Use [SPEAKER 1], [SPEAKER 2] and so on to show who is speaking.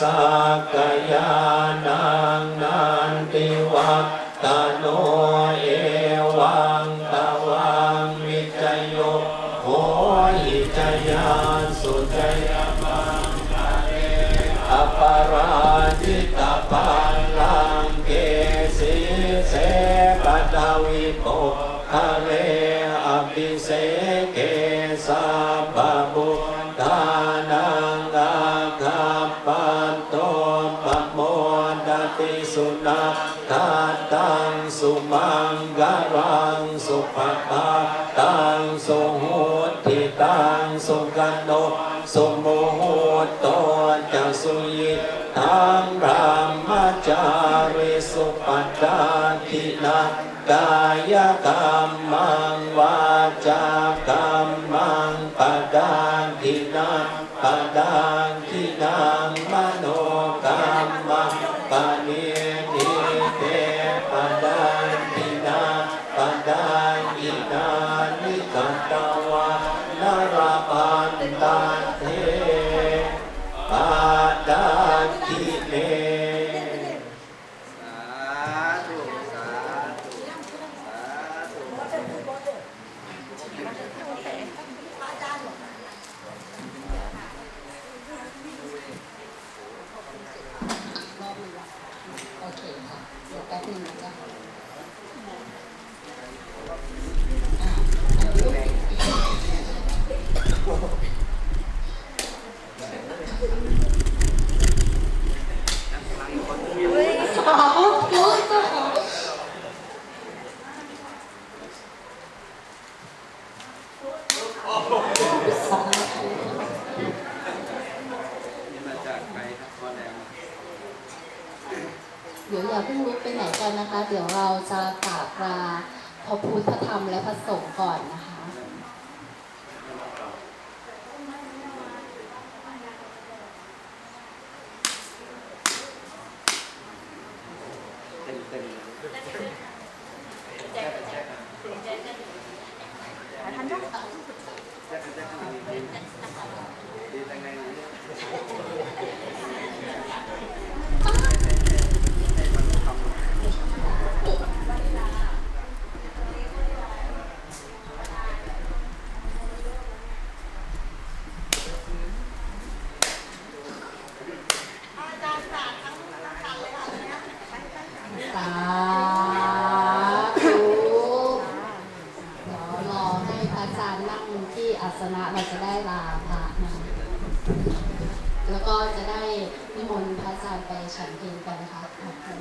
[SPEAKER 1] สักยานังนันติวัตตโนเอวังตวังวิจโยโหหิจยานสุจยมังคะเรอปาราจิตาปันลังเกสีเสปัตวิโปคะเรอภิเส ตังสุมังกรังสุภตาตังสุหุติตังสุกันโนสุโมโหโตจะสุยิทังรามจาริสุปัตตาทินากายกรรมังวาจากรรมังปดานทินาปดานทินามโนกรรมังปะเน นิกัตตวานรพันตันเทปดาทิเม สาธุสาธุสาธุ
[SPEAKER 2] โอเคค่ะ เดี๋ยวแป๊บนึงนะจ๊ะอะอันนี้สาวยุ้ยสาว นี่มาจากใครครับพ่อแดง เดี๋ยวอย่าเพิ่งลุกไปไหนกันนะคะ เดี๋ยวเราจะกราบลาพระพุทธธรรมและพระสงฆ์ก่อนนะคะ เต็มเต็มเลยแจ๊กแจ๊กแจ๊กแจ๊กขนาดนี้ดี ปัสนะเราจะได้ลาพระนะแล้วก็จะได้นิมนต์พระอาจารย์ไปฉันเพลกันนะคะ